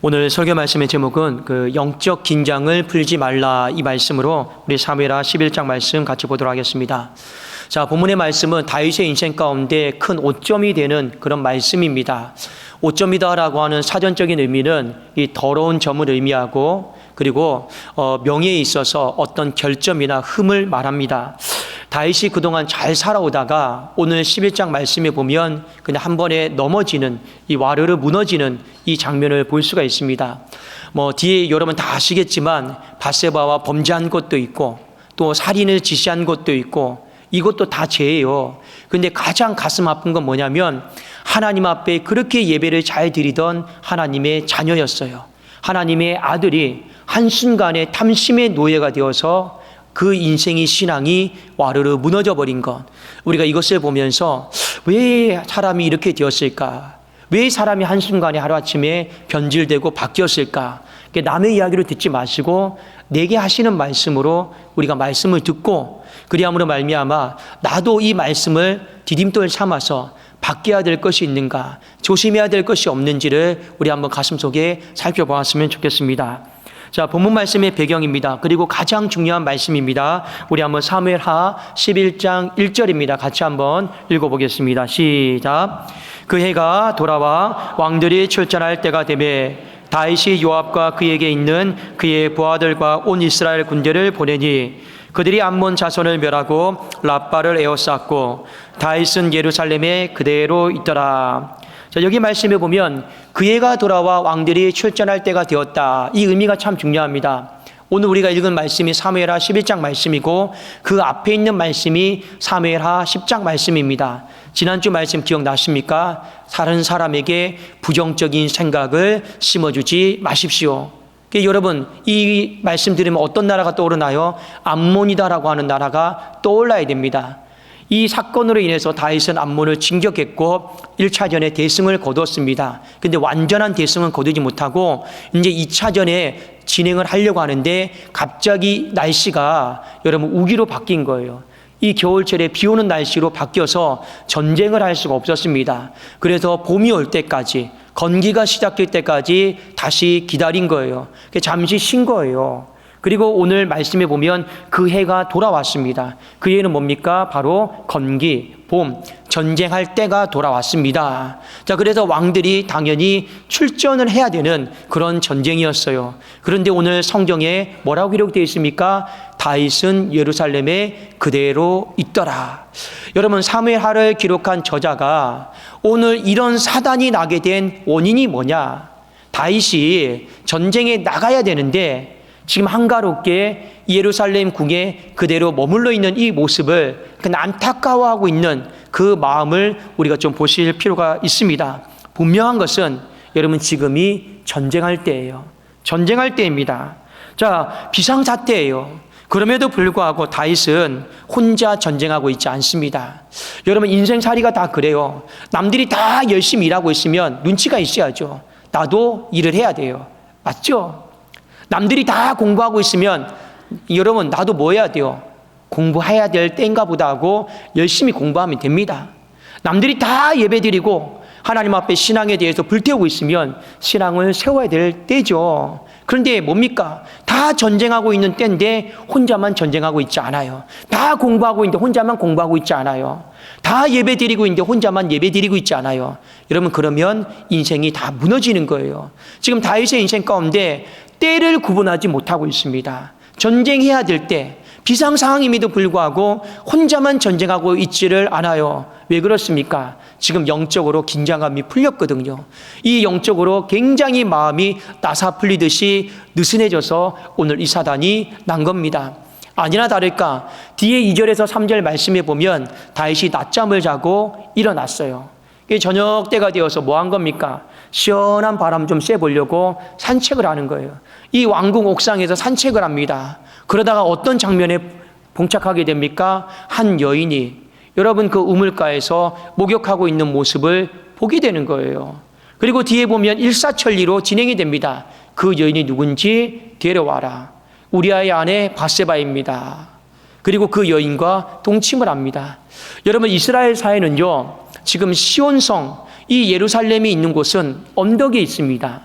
오늘 설교 말씀의 제목은 그 영적 긴장을 풀지 말라 이 말씀으로 우리 사무엘하 11장 말씀 같이 보도록 하겠습니다. 자, 본문의 말씀은 다윗의 인생 가운데 큰 오점이 되는 그런 말씀입니다. 오점이다라고 하는 사전적인 의미는 이 더러운 점을 의미하고 그리고 어, 명예에 있어서 어떤 결점이나 흠을 말합니다. 다윗이 그동안 잘 살아오다가 오늘 11장 말씀에 보면 그냥 한 번에 넘어지는 이 와르르 무너지는 이 장면을 볼 수가 있습니다. 뭐 뒤에 여러분 다 아시겠지만 바세바와 범죄한 것도 있고 또 살인을 지시한 것도 있고 이것도 다 죄예요. 근데 가장 가슴 아픈 건 뭐냐면 하나님 앞에 그렇게 예배를 잘 드리던 하나님의 자녀였어요. 하나님의 아들이 한순간에 탐심의 노예가 되어서 그 인생의 신앙이 와르르 무너져 버린 것. 우리가 이것을 보면서 왜 사람이 이렇게 되었을까? 왜 사람이 한순간에 하루아침에 변질되고 바뀌었을까? 남의 이야기를 듣지 마시고 내게 하시는 말씀으로 우리가 말씀을 듣고 그리함으로 말미암아 나도 이 말씀을 디딤돌 삼아서 바뀌어야 될 것이 있는가 조심해야 될 것이 없는지를 우리 한번 가슴속에 살펴보았으면 좋겠습니다. 자, 본문 말씀의 배경입니다. 그리고 가장 중요한 말씀입니다. 우리 한번 사무엘하 11장 1절입니다. 같이 한번 읽어 보겠습니다. 시작. 그 해가 돌아와 왕들이 출전할 때가 되매 다윗이 요압과 그에게 있는 그의 부하들과 온 이스라엘 군대를 보내니 그들이 암몬 자손을 멸하고 라빠를 에워쌌고 다윗은 예루살렘에 그대로 있더라. 자, 여기 말씀에 보면 그애가 돌아와 왕들이 출전할 때가 되었다. 이 의미가 참 중요합니다. 오늘 우리가 읽은 말씀이 사무엘하 11장 말씀이고 그 앞에 있는 말씀이 사무엘하 10장 말씀입니다. 지난주 말씀 기억나십니까? 다른 사람에게 부정적인 생각을 심어주지 마십시오. 그러니까 여러분 이 말씀 들으면 어떤 나라가 떠오르나요? 암몬이다라고 하는 나라가 떠올라야 됩니다. 이 사건으로 인해서 다윗은 암몬을 진격했고 1차전에 대승을 거뒀습니다. 근데 완전한 대승은 거두지 못하고 이제 2차전에 진행을 하려고 하는데 갑자기 날씨가 여러분 우기로 바뀐 거예요. 이 겨울철에 비 오는 날씨로 바뀌어서 전쟁을 할 수가 없었습니다. 그래서 봄이 올 때까지 건기가 시작될 때까지 다시 기다린 거예요. 잠시 쉰 거예요. 그리고 오늘 말씀에 보면 그 해가 돌아왔습니다. 그 해는 뭡니까? 바로 건기, 봄, 전쟁할 때가 돌아왔습니다. 자, 그래서 왕들이 당연히 출전을 해야 되는 그런 전쟁이었어요. 그런데 오늘 성경에 뭐라고 기록되어 있습니까? 다윗은 예루살렘에 그대로 있더라. 여러분 사무엘하를 기록한 저자가 오늘 이런 사단이 나게 된 원인이 뭐냐? 다윗이 전쟁에 나가야 되는데 지금 한가롭게 예루살렘 궁에 그대로 머물러 있는 이 모습을 그 안타까워하고 있는 그 마음을 우리가 좀 보실 필요가 있습니다. 분명한 것은 여러분 지금이 전쟁할 때예요. 전쟁할 때입니다. 자, 비상사태예요. 그럼에도 불구하고 다윗은 혼자 전쟁하고 있지 않습니다. 여러분 인생살이가 다 그래요. 남들이 다 열심히 일하고 있으면 눈치가 있어야죠. 나도 일을 해야 돼요. 맞죠? 남들이 다 공부하고 있으면 여러분 나도 뭐 해야 돼요? 공부해야 될 때인가 보다 하고 열심히 공부하면 됩니다. 남들이 다 예배드리고 하나님 앞에 신앙에 대해서 불태우고 있으면 신앙을 세워야 될 때죠. 그런데 뭡니까? 다 전쟁하고 있는 때인데 혼자만 전쟁하고 있지 않아요. 다 공부하고 있는데 혼자만 공부하고 있지 않아요. 다 예배 드리고 있는데 혼자만 예배 드리고 있지 않아요. 여러분 그러면 인생이 다 무너지는 거예요. 지금 다윗의 인생 가운데 때를 구분하지 못하고 있습니다. 전쟁해야 될 때, 비상 상황임에도 불구하고 혼자만 전쟁하고 있지를 않아요. 왜 그렇습니까? 지금 영적으로 긴장감이 풀렸거든요. 이 영적으로 굉장히 마음이 나사 풀리듯이 느슨해져서 오늘 이 사단이 난 겁니다. 아니나 다를까 뒤에 2절에서 3절 말씀해 보면 다윗이 낮잠을 자고 일어났어요. 저녁 때가 되어서 뭐 한 겁니까? 시원한 바람 좀 쐬보려고 산책을 하는 거예요. 이 왕궁 옥상에서 산책을 합니다. 그러다가 어떤 장면에 봉착하게 됩니까? 한 여인이 여러분 그 우물가에서 목욕하고 있는 모습을 보게 되는 거예요. 그리고 뒤에 보면 일사천리로 진행이 됩니다. 그 여인이 누군지 데려와라. 우리아의 아내 바세바입니다. 그리고 그 여인과 동침을 합니다. 여러분 이스라엘 사회는요 지금 시온성 이 예루살렘이 있는 곳은 언덕에 있습니다.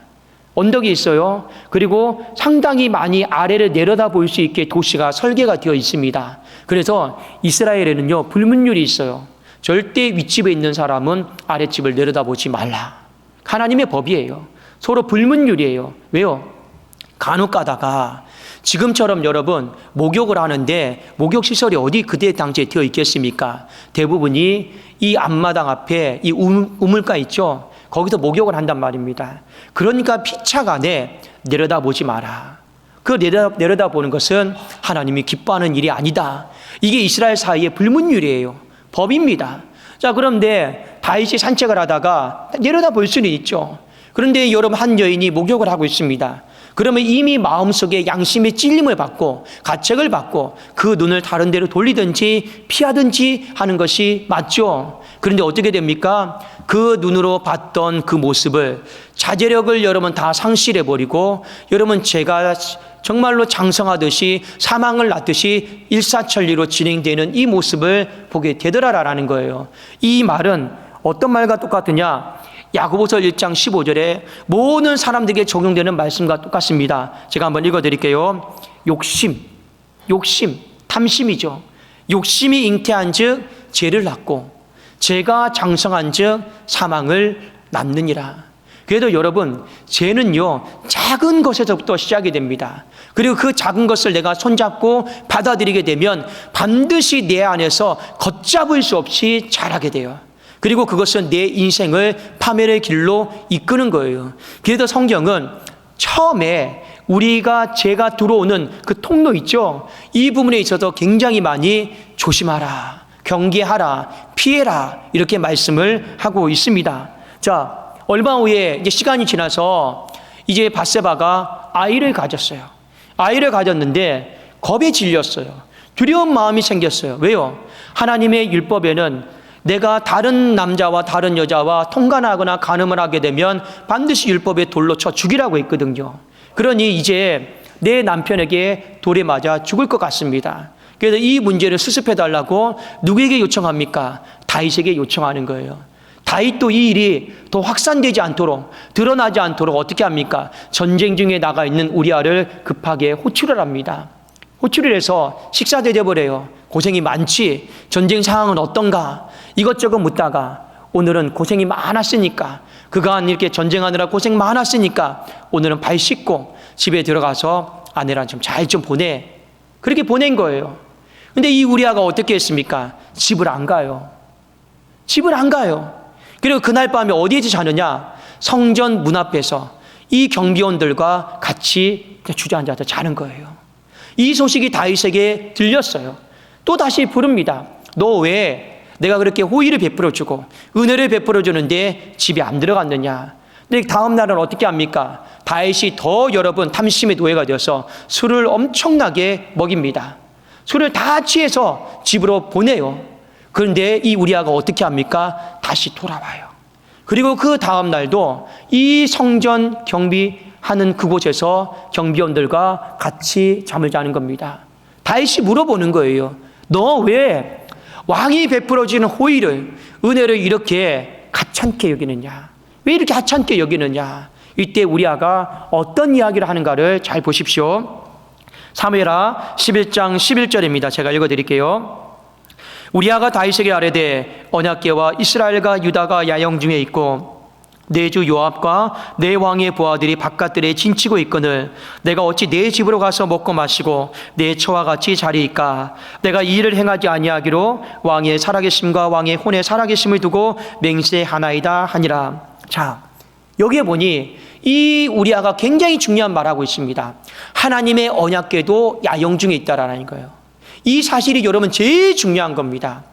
언덕이 있어요. 그리고 상당히 많이 아래를 내려다 볼 수 있게 도시가 설계가 되어 있습니다. 그래서 이스라엘에는요, 불문율이 있어요. 절대 윗집에 있는 사람은 아랫집을 내려다보지 말라. 하나님의 법이에요. 서로 불문율이에요. 왜요? 간혹 가다가 지금처럼 여러분 목욕을 하는데 목욕 시설이 어디 그때 당시에 되어 있겠습니까? 대부분이 이 앞마당 앞에 이 우- 우물가 있죠. 거기서 목욕을 한단 말입니다. 그러니까 피차간에 내려다보지 마라. 그 내려, 내려다보는 것은 하나님이 기뻐하는 일이 아니다. 이게 이스라엘 사이의 불문율이에요. 법입니다. 자, 그런데 다윗이 산책을 하다가 내려다 볼 수는 있죠. 그런데 여러분 한 여인이 목욕을 하고 있습니다. 그러면 이미 마음속에 양심의 찔림을 받고 가책을 받고 그 눈을 다른 데로 돌리든지 피하든지 하는 것이 맞죠. 그런데 어떻게 됩니까? 그 눈으로 봤던 그 모습을 자제력을 여러분 다 상실해 버리고 여러분 제가 정말로 장성하듯이 사망을 낳듯이 일사천리로 진행되는 이 모습을 보게 되더라라는 거예요. 이 말은 어떤 말과 똑같으냐? 야고보서 1장 15절에 모든 사람들에게 적용되는 말씀과 똑같습니다. 제가 한번 읽어 드릴게요. 욕심, 욕심, 탐심이죠. 욕심이 잉태한즉 죄를 낳고 죄가 장성한즉 사망을 낳느니라. 그래도 여러분, 죄는요, 작은 것에서부터 시작이 됩니다. 그리고 그 작은 것을 내가 손잡고 받아들이게 되면 반드시 내 안에서 걷잡을 수 없이 자라게 돼요. 그리고 그것은 내 인생을 파멸의 길로 이끄는 거예요. 그래서 성경은 처음에 우리가 죄가 들어오는 그 통로 있죠. 이 부분에 있어서 굉장히 많이 조심하라, 경계하라, 피해라 이렇게 말씀을 하고 있습니다. 자, 얼마 후에 이제 시간이 지나서 이제 바세바가 아이를 가졌어요. 아이를 가졌는데 겁에 질렸어요. 두려운 마음이 생겼어요. 왜요? 하나님의 율법에는 내가 다른 남자와 다른 여자와 통간하거나 간음을 하게 되면 반드시 율법에 돌로 쳐 죽이라고 했거든요. 그러니 이제 내 남편에게 돌에 맞아 죽을 것 같습니다. 그래서 이 문제를 수습해 달라고 누구에게 요청합니까? 다윗에게 요청하는 거예요. 다윗도 이 일이 더 확산되지 않도록 드러나지 않도록 어떻게 합니까? 전쟁 중에 나가 있는 우리아를 급하게 호출을 합니다. 호출을 해서 식사대 돼버려요. 고생이 많지. 전쟁 상황은 어떤가? 이것저것 묻다가 오늘은 고생이 많았으니까 그간 이렇게 전쟁하느라 고생 많았으니까 오늘은 발 씻고 집에 들어가서 아내랑 좀잘좀 보내. 그렇게 보낸 거예요. 근데 이 우리아가 어떻게 했습니까? 집을 안 가요. 집을 안 가요. 그리고 그날 밤에 어디에서 자느냐? 성전 문 앞에서 이 경비원들과 같이 주저앉아서 자는 거예요. 이 소식이 다윗에게 들렸어요. 또 다시 부릅니다. 너 왜 내가 그렇게 호의를 베풀어 주고 은혜를 베풀어 주는데 집에 안 들어갔느냐? 근데 다음 날은 어떻게 합니까? 다윗이 더 여러분 탐심의 노예가 되어서 술을 엄청나게 먹입니다. 술을 다 취해서 집으로 보내요. 그런데 이 우리아가 어떻게 합니까? 다시 돌아와요. 그리고 그 다음 날도 이 성전 경비하는 그곳에서 경비원들과 같이 잠을 자는 겁니다. 다윗이 물어보는 거예요. 너 왜 왕이 베풀어지는 호의를, 은혜를 이렇게 가찮게 여기느냐? 왜 이렇게 하찮게 여기느냐? 이때 우리아가 어떤 이야기를 하는가를 잘 보십시오. 사무엘하 11장 11절입니다. 제가 읽어 드릴게요. 우리아가 다윗에게 아뢰되 언약궤와 이스라엘과 유다가 야영 중에 있고 내 주 요압과 내 왕의 부하들이 바깥들에 진치고 있거늘 내가 어찌 내 집으로 가서 먹고 마시고 내 처와 같이 자리이까 내가 이 일을 행하지 아니하기로 왕의 살아계심과 왕의 혼의 살아계심을 두고 맹세하나이다 하니라 자 여기에 보니 이 우리아가 굉장히 중요한 말하고 있습니다 하나님의 언약궤도 야영 중에 있다라는 거예요 이 사실이 여러분 제일 중요한 겁니다.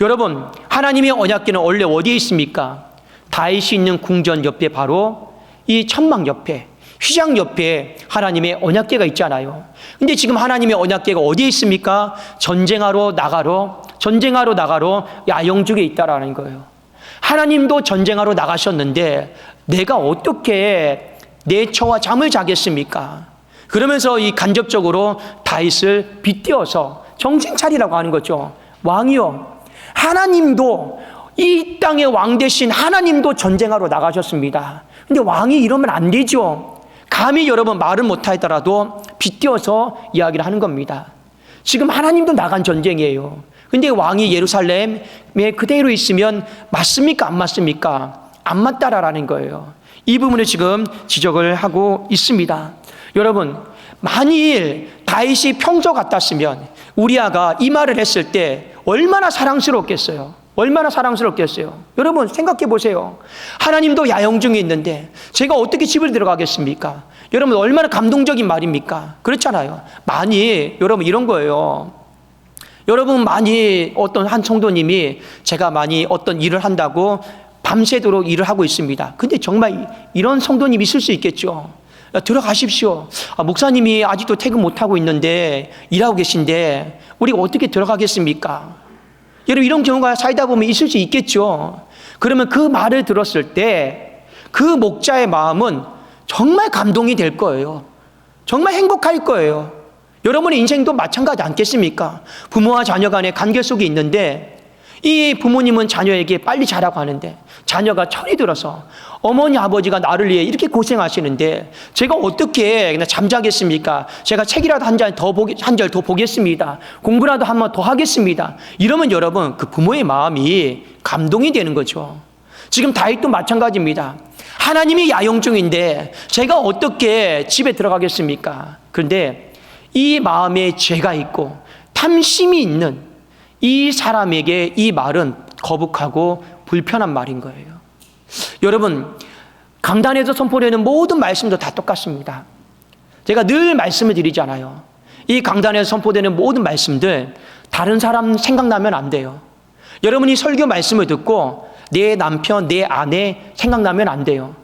여러분, 하나님의 언약궤는 원래 어디에 있습니까? 다윗이 있는 궁전 옆에 바로 이 천막 옆에 휘장 옆에 하나님의 언약궤가 있잖아요. 근데 지금 하나님의 언약궤가 어디에 있습니까? 전쟁하러 나가러 전쟁하러 나가러 야영 중에 있다라는 거예요. 하나님도 전쟁하러 나가셨는데 내가 어떻게 내 처와 잠을 자겠습니까? 그러면서 이 간접적으로 다윗을 빗대어서 정신 차리라고 하는 거죠. 왕이요. 하나님도 이 땅의 왕 대신 하나님도 전쟁하러 나가셨습니다. 근데 왕이 이러면 안 되죠. 감히 여러분 말을 못하더라도 빗대어서 이야기를 하는 겁니다. 지금 하나님도 나간 전쟁이에요. 근데 왕이 예루살렘에 그대로 있으면 맞습니까? 안 맞습니까? 안 맞다라는 거예요. 이 부분을 지금 지적을 하고 있습니다. 여러분, 만일 다윗이 평소 같았으면 우리아가 이 말을 했을 때 얼마나 사랑스럽겠어요. 얼마나 사랑스럽겠어요. 여러분 생각해 보세요. 하나님도 야영 중에 있는데 제가 어떻게 집을 들어가겠습니까? 여러분 얼마나 감동적인 말입니까? 그렇잖아요. 많이 여러분 이런 거예요. 여러분 많이 어떤 한 성도님이 제가 많이 어떤 일을 한다고 밤새도록 일을 하고 있습니다. 근데 정말 이런 성도님이 있을 수 있겠죠. 들어가십시오. 아, 목사님이 아직도 퇴근 못하고 있는데 일하고 계신데 우리가 어떻게 들어가겠습니까? 여러분 이런 경우가 살다 보면 있을 수 있겠죠. 그러면 그 말을 들었을 때 그 목자의 마음은 정말 감동이 될 거예요. 정말 행복할 거예요. 여러분의 인생도 마찬가지 않겠습니까? 부모와 자녀 간의 관계 속에 있는데 이 부모님은 자녀에게 빨리 자라고 하는데 자녀가 철이 들어서 어머니 아버지가 나를 위해 이렇게 고생하시는데 제가 어떻게 그냥 잠자겠습니까? 제가 책이라도 한장더 보기 한 절 더 보겠습니다. 공부라도 한 번 더 하겠습니다. 이러면 여러분 그 부모의 마음이 감동이 되는 거죠. 지금 다윗도 마찬가지입니다. 하나님이 야영 중인데 제가 어떻게 집에 들어가겠습니까? 그런데 이 마음에 죄가 있고 탐심이 있는 이 사람에게 이 말은 거북하고 불편한 말인 거예요. 여러분, 강단에서 선포되는 모든 말씀도 다 똑같습니다. 제가 늘 말씀을 드리잖아요. 이 강단에서 선포되는 모든 말씀들 다른 사람 생각나면 안 돼요. 여러분이 설교 말씀을 듣고 내 남편, 내 아내 생각나면 안 돼요.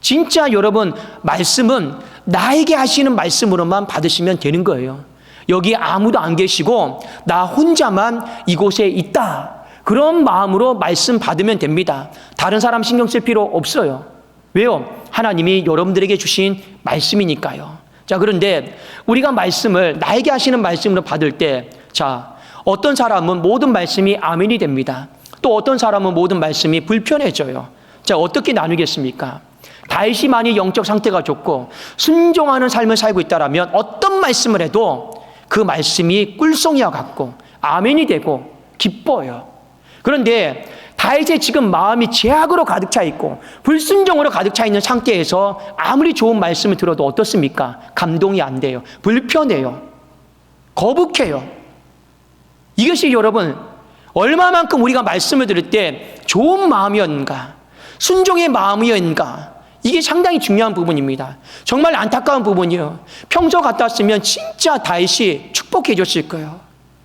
진짜 여러분 말씀은 나에게 하시는 말씀으로만 받으시면 되는 거예요. 여기 아무도 안 계시고 나 혼자만 이곳에 있다. 그런 마음으로 말씀 받으면 됩니다. 다른 사람 신경 쓸 필요 없어요. 왜요? 하나님이 여러분들에게 주신 말씀이니까요. 자, 그런데 우리가 말씀을 나에게 하시는 말씀으로 받을 때, 자, 어떤 사람은 모든 말씀이 아멘이 됩니다. 또 어떤 사람은 모든 말씀이 불편해져요. 자, 어떻게 나누겠습니까? 다윗이 많이 영적 상태가 좋고 순종하는 삶을 살고 있다라면 어떤 말씀을 해도 그 말씀이 꿀송이와 같고 아멘이 되고 기뻐요. 그런데 다윗의 지금 마음이 죄악으로 가득 차 있고 불순종으로 가득 차 있는 상태에서 아무리 좋은 말씀을 들어도 어떻습니까? 감동이 안 돼요. 불편해요. 거북해요. 이것이 여러분 얼마만큼 우리가 말씀을 들을 때 좋은 마음이었는가, 순종의 마음이었는가, 이게 상당히 중요한 부분입니다. 정말 안타까운 부분이에요. 평소 같았으면 진짜 다윗이 축복해 줬을 거예요.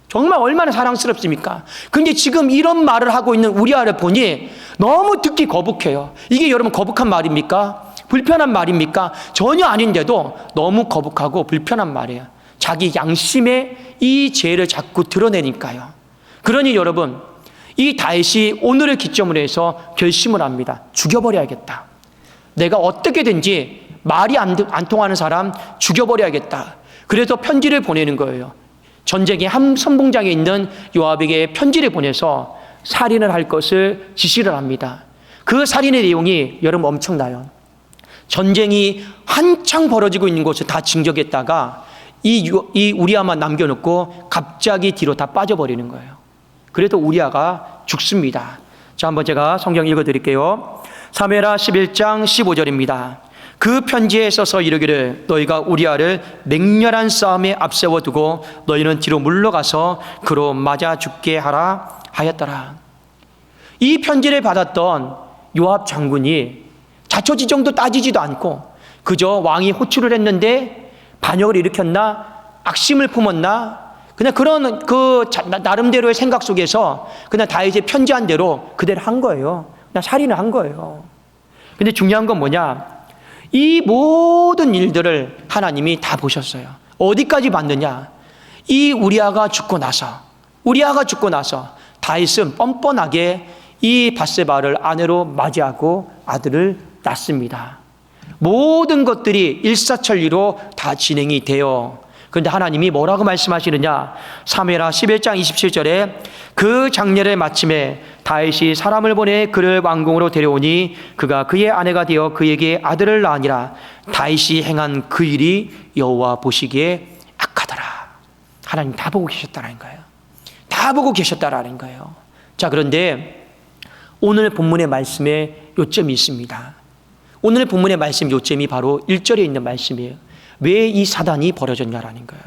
정말 얼마나 사랑스럽습니까? 근데 지금 이런 말을 하고 있는 우리아를 보니 너무 듣기 거북해요. 이게 여러분 거북한 말입니까? 불편한 말입니까? 전혀 아닌데도 너무 거북하고 불편한 말이에요. 자기 양심의 이 죄를 자꾸 드러내니까요. 그러니 여러분, 이 다윗이 오늘을 기점으로 해서 결심을 합니다. 죽여버려야겠다. 내가 어떻게든지 말이 안, 안 통하는 사람 죽여버려야겠다. 그래서 편지를 보내는 거예요. 전쟁의 한 선봉장에 있는 요압에게 편지를 보내서 살인을 할 것을 지시를 합니다. 그 살인의 내용이 여러분 엄청나요. 전쟁이 한창 벌어지고 있는 곳을 다 진격했다가 이, 이 우리아만 남겨놓고 갑자기 뒤로 다 빠져버리는 거예요. 그래도 우리아가 죽습니다. 자, 한번 제가 성경 읽어드릴게요. 사메라 11장 15절입니다. 그 편지에 써서 이르기를 너희가 우리아를 맹렬한 싸움에 앞세워 두고 너희는 뒤로 물러가서 그로 맞아 죽게 하라 하였더라. 이 편지를 받았던 요압 장군이 자초지종도 따지지도 않고 그저 왕이 호출을 했는데 반역을 일으켰나 악심을 품었나 그냥 그런 그 나름대로의 생각 속에서 그냥 다윗의 편지한 대로 그대로 한 거예요. 그냥 살인을 한 거예요. 근데 중요한 건 뭐냐? 이 모든 일들을 하나님이 다 보셨어요. 어디까지 봤느냐? 이 우리아가 죽고 나서, 우리아가 죽고 나서 다윗은 뻔뻔하게 이 바세바를 아내로 맞이하고 아들을 낳습니다. 모든 것들이 일사천리로 다 진행이 되어 그런데 하나님이 뭐라고 말씀하시느냐? 사무엘하 11장 27절에 그 장렬의 마침에 다윗이 사람을 보내 그를 왕궁으로 데려오니 그가 그의 아내가 되어 그에게 아들을 낳으니라. 다윗이 행한 그 일이 여호와 보시기에 악하더라. 하나님 다 보고 계셨다는 거예요. 다 보고 계셨다라는 거예요. 자 그런데 오늘 본문의 말씀에 요점이 있습니다. 오늘 본문의 말씀 요점이 바로 1절에 있는 말씀이에요. 왜 이 사단이 벌어졌냐라는 거예요.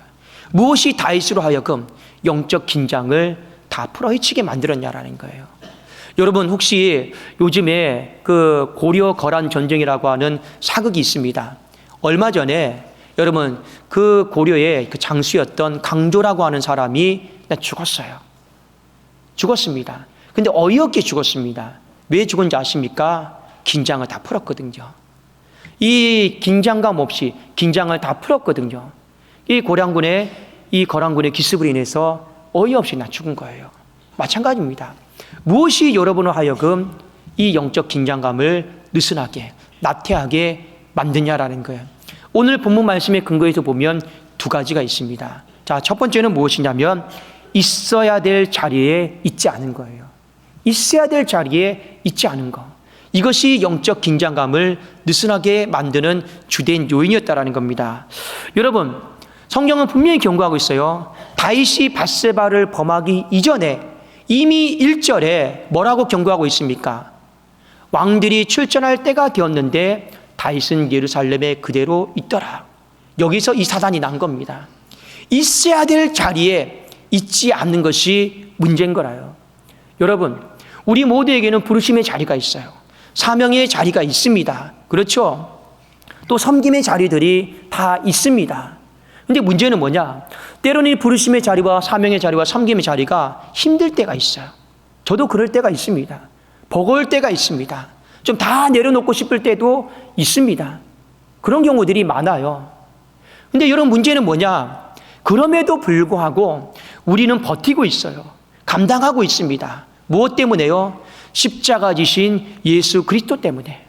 무엇이 다윗으로 하여금 영적 긴장을 다 풀어헤치게 만들었냐라는 거예요. 여러분 혹시 요즘에 그 고려 거란 전쟁이라고 하는 사극이 있습니다. 얼마 전에 여러분 그 고려의 그 장수였던 강조라고 하는 사람이 죽었어요. 죽었습니다. 근데 어이없게 죽었습니다. 왜 죽은지 아십니까? 긴장을 다 풀었거든요. 이 긴장감 없이 긴장을 다 풀었거든요. 이 고량군의 이 거란군의 기습으로 인해서 어이없이 나 죽은 거예요. 마찬가지입니다. 무엇이 여러분을 하여금 이 영적 긴장감을 느슨하게 나태하게 만드냐라는 거예요. 오늘 본문 말씀의 근거에서 보면 두 가지가 있습니다. 자, 첫 번째는 무엇이냐면 있어야 될 자리에 있지 않은 거예요. 있어야 될 자리에 있지 않은 거. 이것이 영적 긴장감을 느슨하게 만드는 주된 요인이었다라는 겁니다. 여러분, 성경은 분명히 경고하고 있어요. 다윗이 바세바를 범하기 이전에 이미 1절에 뭐라고 경고하고 있습니까? 왕들이 출전할 때가 되었는데 다윗은 예루살렘에 그대로 있더라. 여기서 이 사단이 난 겁니다. 있어야 될 자리에 있지 않는 것이 문제인 거라요. 여러분, 우리 모두에게는 부르심의 자리가 있어요. 사명의 자리가 있습니다. 그렇죠? 또 섬김의 자리들이 다 있습니다. 근데 문제는 뭐냐? 때로는 이 부르심의 자리와 사명의 자리와 섬김의 자리가 힘들 때가 있어요. 저도 그럴 때가 있습니다. 버거울 때가 있습니다. 좀 다 내려놓고 싶을 때도 있습니다. 그런 경우들이 많아요. 근데 여러분 문제는 뭐냐? 그럼에도 불구하고 우리는 버티고 있어요. 감당하고 있습니다. 무엇 때문에요? 십자가 지신 예수 그리스도 때문에.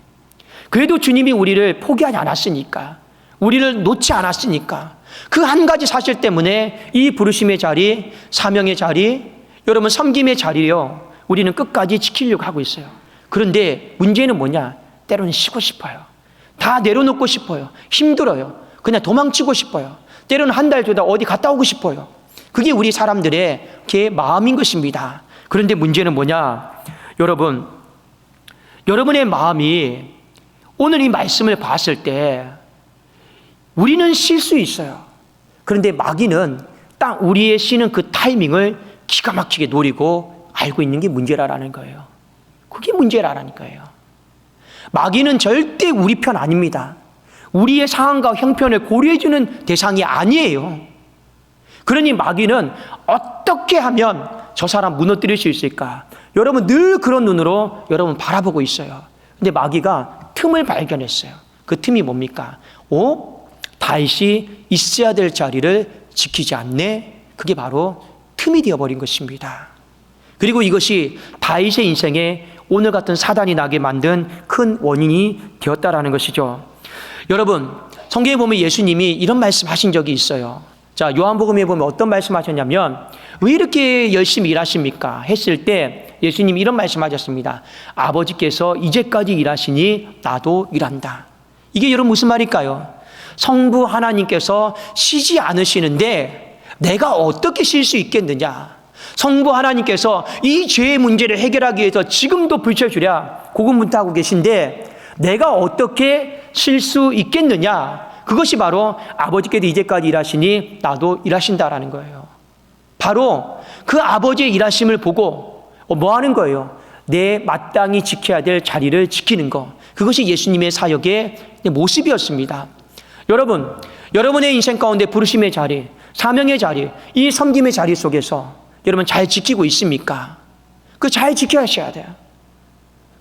그래도 주님이 우리를 포기하지 않았으니까. 우리를 놓지 않았으니까. 그 한 가지 사실 때문에 이 부르심의 자리, 사명의 자리, 여러분 섬김의 자리요. 우리는 끝까지 지키려고 하고 있어요. 그런데 문제는 뭐냐? 때로는 쉬고 싶어요. 다 내려놓고 싶어요. 힘들어요. 그냥 도망치고 싶어요. 때로는 한 달, 두 달 어디 갔다 오고 싶어요. 그게 우리 사람들의 개 마음인 것입니다. 그런데 문제는 뭐냐? 여러분, 여러분의 마음이 오늘 이 말씀을 봤을 때 우리는 쉴 수 있어요. 그런데 마귀는 딱 우리의 쉬는 그 타이밍을 기가 막히게 노리고 알고 있는 게 문제라는 거예요. 그게 문제라는 거예요. 마귀는 절대 우리 편 아닙니다. 우리의 상황과 형편을 고려해주는 대상이 아니에요. 그러니 마귀는 어떻게 하면 저 사람 무너뜨릴 수 있을까? 여러분 늘 그런 눈으로 여러분 바라보고 있어요. 근데 마귀가 틈을 발견했어요. 그 틈이 뭡니까? 오, 다윗이 있어야 될 자리를 지키지 않네. 그게 바로 틈이 되어버린 것입니다. 그리고 이것이 다윗의 인생에 오늘 같은 사단이 나게 만든 큰 원인이 되었다라는 것이죠. 여러분, 성경에 보면 예수님이 이런 말씀 하신 적이 있어요. 자, 요한복음에 보면 어떤 말씀 하셨냐면 왜 이렇게 열심히 일하십니까? 했을 때 예수님이 이런 말씀 하셨습니다. 아버지께서 이제까지 일하시니 나도 일한다. 이게 여러분 무슨 말일까요? 성부 하나님께서 쉬지 않으시는데 내가 어떻게 쉴 수 있겠느냐? 성부 하나님께서 이 죄의 문제를 해결하기 위해서 지금도 불쳐주랴 고군분투하고 계신데 내가 어떻게 쉴 수 있겠느냐? 그것이 바로 아버지께도 이제까지 일하시니 나도 일하신다라는 거예요. 바로 그 아버지의 일하심을 보고 뭐 하는 거예요? 내 마땅히 지켜야 될 자리를 지키는 거. 그것이 예수님의 사역의 모습이었습니다. 여러분, 여러분의 인생 가운데 부르심의 자리, 사명의 자리, 이 섬김의 자리 속에서 여러분 잘 지키고 있습니까? 그 잘 지켜야 돼요.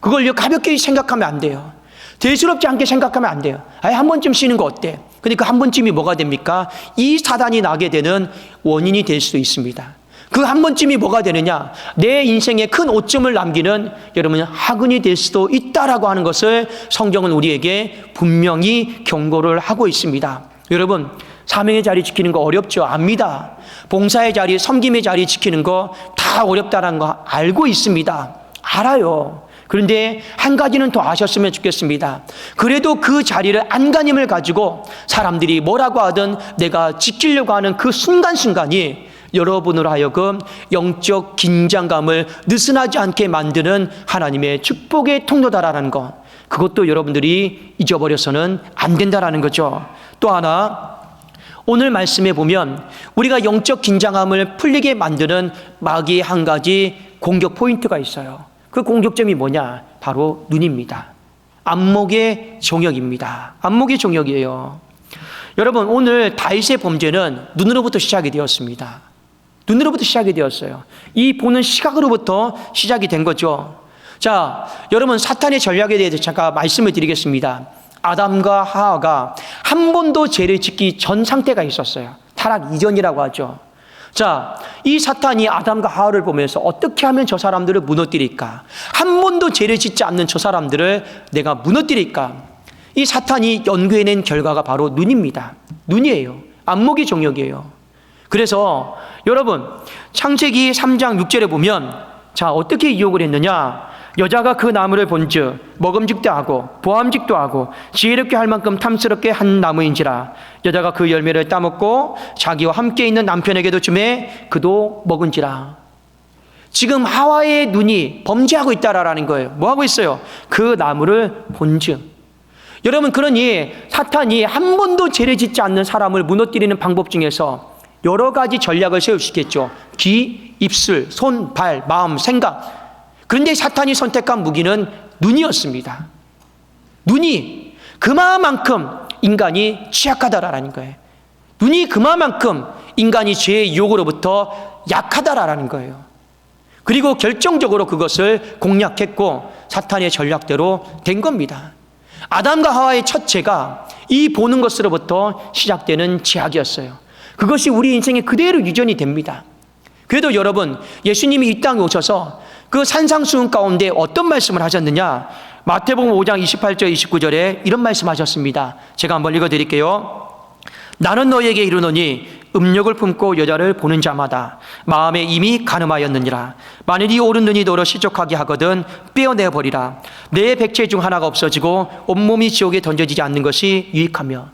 그걸 가볍게 생각하면 안 돼요. 대수롭지 않게 생각하면 안 돼요. 아예 한 번쯤 쉬는 거 어때? 근데 그 한 번쯤이 뭐가 됩니까? 이 사단이 나게 되는 원인이 될 수도 있습니다. 그 한 번쯤이 뭐가 되느냐? 내 인생에 큰 오점을 남기는 여러분 학은이 될 수도 있다라고 하는 것을 성경은 우리에게 분명히 경고를 하고 있습니다. 여러분 사명의 자리 지키는 거 어렵죠? 압니다. 봉사의 자리, 섬김의 자리 지키는 거 다 어렵다는 거 알고 있습니다. 알아요. 그런데 한 가지는 더 아셨으면 좋겠습니다. 그래도 그 자리를 안간힘을 가지고 사람들이 뭐라고 하든 내가 지키려고 하는 그 순간순간이 여러분으로 하여금 영적 긴장감을 느슨하지 않게 만드는 하나님의 축복의 통로다라는 것. 그것도 여러분들이 잊어버려서는 안 된다라는 거죠. 또 하나, 오늘 말씀에 보면 우리가 영적 긴장함을 풀리게 만드는 마귀의 한 가지 공격 포인트가 있어요. 그 공격점이 뭐냐? 바로 눈입니다. 안목의 종역입니다. 안목의 종역이에요. 여러분, 오늘 다윗의 범죄는 눈으로부터 시작이 되었습니다. 눈으로부터 시작이 되었어요. 이 보는 시각으로부터 시작이 된 거죠. 자, 여러분, 사탄의 전략에 대해서 잠깐 말씀을 드리겠습니다. 아담과 하하가 한 번도 죄를 짓기 전 상태가 있었어요. 타락 이전이라고 하죠. 자, 이 사탄이 아담과 하하를 보면서 어떻게 하면 저 사람들을 무너뜨릴까? 한 번도 죄를 짓지 않는 저 사람들을 내가 무너뜨릴까? 이 사탄이 연구해낸 결과가 바로 눈입니다. 눈이에요. 안목이 종역이에요. 그래서 여러분, 창세기 3장 6절에 보면 자, 어떻게 유혹을 했느냐? 여자가 그 나무를 본즉 먹음직도 하고 보암직도 하고 지혜롭게 할 만큼 탐스럽게 한 나무인지라 여자가 그 열매를 따먹고 자기와 함께 있는 남편에게도 주매 그도 먹은지라 지금 하와의 눈이 범죄하고 있다라는 거예요. 뭐 하고 있어요? 그 나무를 본즉 여러분 그러니 사탄이 한 번도 죄를 짓지 않는 사람을 무너뜨리는 방법 중에서 여러 가지 전략을 있겠죠. 귀, 입술, 손, 발, 마음, 생각 그런데 사탄이 선택한 무기는 눈이었습니다. 눈이 그만큼 인간이 취약하다라는 거예요. 눈이 그만큼 인간이 죄의 유혹으로부터 약하다라는 거예요. 그리고 결정적으로 그것을 공략했고 사탄의 전략대로 된 겁니다. 아담과 하와의 첫 죄가 이 보는 것으로부터 시작되는 제약이었어요. 그것이 우리 인생에 그대로 유전이 됩니다. 그래도 여러분, 예수님이 이 땅에 오셔서 그 산상수훈 가운데 어떤 말씀을 하셨느냐? 마태복음 5장 28절 29절에 이런 말씀하셨습니다. 제가 한번 읽어 드릴게요. 나는 너에게 이르노니 음욕을 품고 여자를 보는 자마다 마음에 이미 가늠하였느니라. 만일 이 오른 눈이 너를 시족하게 하거든 빼어내 버리라. 내 백체 중 하나가 없어지고 온몸이 지옥에 던져지지 않는 것이 유익하며.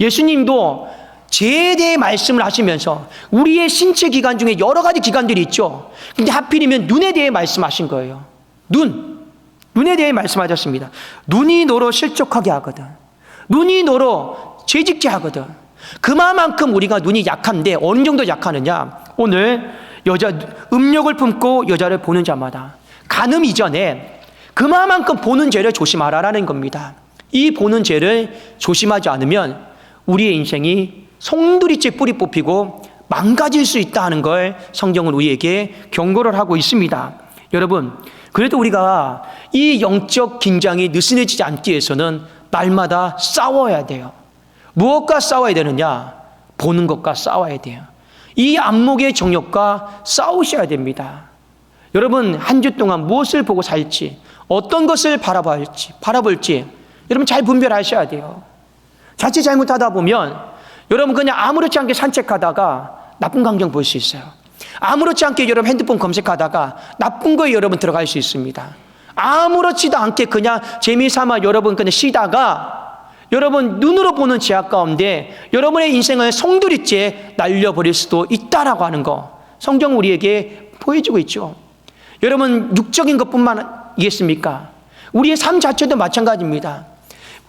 예수님도 대해 말씀을 하시면서 우리의 신체 기관 중에 여러 가지 기관들이 있죠. 근데 하필이면 눈에 대해 말씀하신 거예요. 눈. 눈에 대해 말씀하셨습니다. 눈이 너로 실족하게 하거든. 눈이 너로 죄짓게 하거든. 그만큼 우리가 눈이 약한데 어느 정도 약하느냐? 오늘 여자 음욕을 품고 여자를 보는 자마다 간음 이전에 그만큼 보는 죄를 조심하라라는 겁니다. 이 보는 죄를 조심하지 않으면 우리의 인생이 송두리째 뿌리 뽑히고 망가질 수 있다 하는 걸 성경은 우리에게 경고를 하고 있습니다. 여러분, 그래도 우리가 이 영적 긴장이 느슨해지지 않기 위해서는 날마다 싸워야 돼요. 무엇과 싸워야 되느냐? 보는 것과 싸워야 돼요. 이 안목의 정욕과 싸우셔야 됩니다. 여러분, 한 주 동안 무엇을 보고 살지, 어떤 것을 바라볼지, 바라볼지, 여러분 잘 분별하셔야 돼요. 자칫 잘못하다 보면 여러분 그냥 아무렇지 않게 산책하다가 나쁜 광경 볼 수 있어요. 아무렇지 않게 여러분 핸드폰 검색하다가 나쁜 거에 여러분 들어갈 수 있습니다. 아무렇지도 않게 그냥 재미삼아 여러분 그냥 쉬다가 여러분 눈으로 보는 제약 가운데 여러분의 인생을 송두리째 날려버릴 수도 있다라고 하는 거 성경 우리에게 보여주고 있죠. 여러분 육적인 것뿐만 이겠습니까? 우리의 삶 자체도 마찬가지입니다.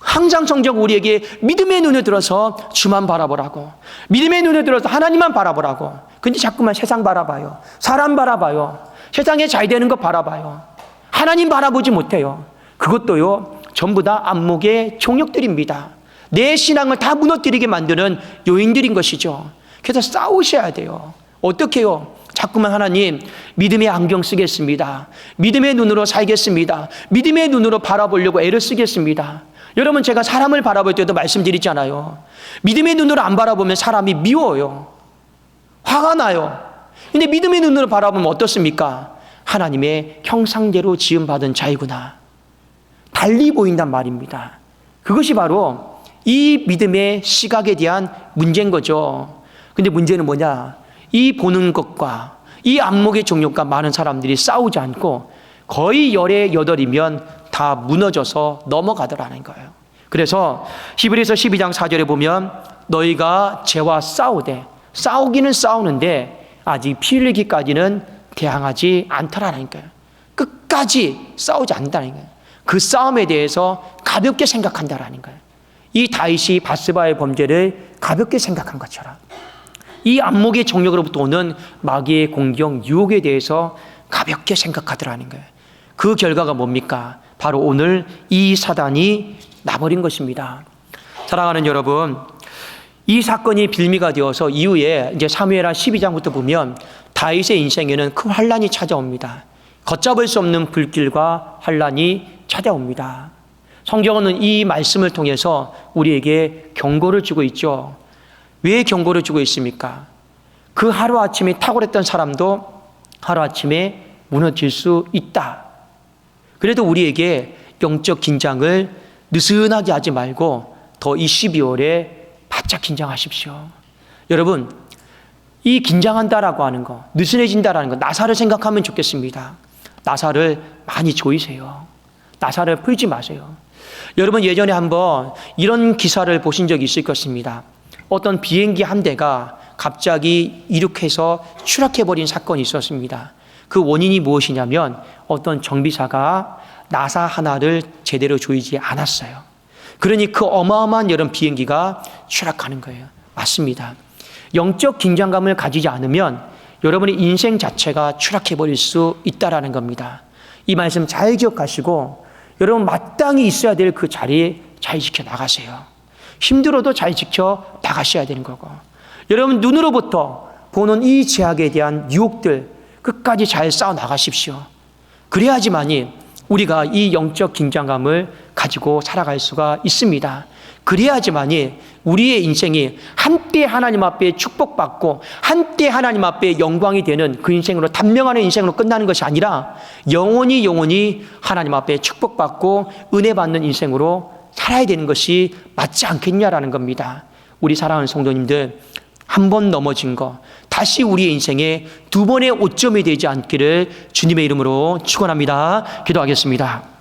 항상 성경 우리에게 믿음의 눈에 들어서 주만 바라보라고. 믿음의 눈에 들어서 하나님만 바라보라고. 근데 자꾸만 세상 바라봐요. 사람 바라봐요. 세상에 잘 되는 거 바라봐요. 하나님 바라보지 못해요. 그것도요, 전부 다 안목의 종역들입니다. 내 신앙을 다 무너뜨리게 만드는 요인들인 것이죠. 그래서 싸우셔야 돼요. 어떻게요? 자꾸만 하나님, 믿음의 안경 쓰겠습니다. 믿음의 눈으로 살겠습니다. 믿음의 눈으로 바라보려고 애를 쓰겠습니다. 여러분 제가 사람을 바라볼 때도 말씀드리잖아요. 믿음의 눈으로 안 바라보면 사람이 미워요. 화가 나요. 근데 믿음의 눈으로 바라보면 어떻습니까? 하나님의 형상대로 지음받은 자이구나. 달리 보인단 말입니다. 그것이 바로 이 믿음의 시각에 대한 문제인 거죠. 근데 문제는 뭐냐? 이 보는 것과 이 안목의 종류과 많은 사람들이 싸우지 않고 거의 열에 여덟이면 다 무너져서 넘어가더라는 거예요. 그래서 히브리서 12장 4절에 보면 너희가 죄와 싸우되 싸우기는 싸우는데 아직 피 흘리기까지는 대항하지 않더라는 거예요. 끝까지 싸우지 않는다는 거예요. 그 싸움에 대해서 가볍게 생각한다라는 거예요. 이 다윗이 바스바의 범죄를 가볍게 생각한 것처럼 이 안목의 정력으로부터 오는 마귀의 공격, 유혹에 대해서 가볍게 생각하더라는 거예요. 그 결과가 뭡니까? 바로 오늘 이 사단이 나버린 것입니다. 사랑하는 여러분, 이 사건이 빌미가 되어서 이후에 이제 사무엘하 12장부터 보면 다윗의 인생에는 큰 환란이 찾아옵니다. 걷잡을 수 없는 불길과 환란이 찾아옵니다. 성경은 이 말씀을 통해서 우리에게 경고를 주고 있죠. 왜 경고를 주고 있습니까? 그 하루아침에 탁월했던 사람도 하루아침에 무너질 수 있다. 그래도 우리에게 영적 긴장을 느슨하게 하지 말고 더 이 12월에 바짝 긴장하십시오. 여러분, 이 긴장한다라고 하는 거, 느슨해진다라는 거, 나사를 생각하면 좋겠습니다. 나사를 많이 조이세요. 나사를 풀지 마세요. 여러분 예전에 한번 이런 기사를 보신 적이 있을 것입니다. 어떤 비행기 한 대가 갑자기 이륙해서 추락해버린 사건이 있었습니다. 그 원인이 무엇이냐면 어떤 정비사가 나사 하나를 제대로 조이지 않았어요. 그러니 그 어마어마한 여름 비행기가 추락하는 거예요. 맞습니다. 영적 긴장감을 가지지 않으면 여러분의 인생 자체가 추락해 버릴 수 있다라는 겁니다. 이 말씀 잘 기억하시고 여러분 마땅히 있어야 될 그 자리에 잘 지켜 나가세요. 힘들어도 잘 지켜 나가셔야 되는 거고. 여러분 눈으로부터 보는 이 제약에 대한 유혹들 끝까지 잘 싸워 나가십시오. 그래야지만이 우리가 이 영적 긴장감을 가지고 살아갈 수가 있습니다. 그래야지만이 우리의 인생이 한때 하나님 앞에 축복받고 한때 하나님 앞에 영광이 되는 그 인생으로 단명하는 인생으로 끝나는 것이 아니라 영원히 영원히 하나님 앞에 축복받고 은혜 받는 인생으로 살아야 되는 것이 맞지 않겠냐라는 겁니다. 우리 사랑하는 성도님들 한 번 넘어진 거 다시 우리의 인생에 두 번의 오점이 되지 않기를 주님의 이름으로 축원합니다. 기도하겠습니다.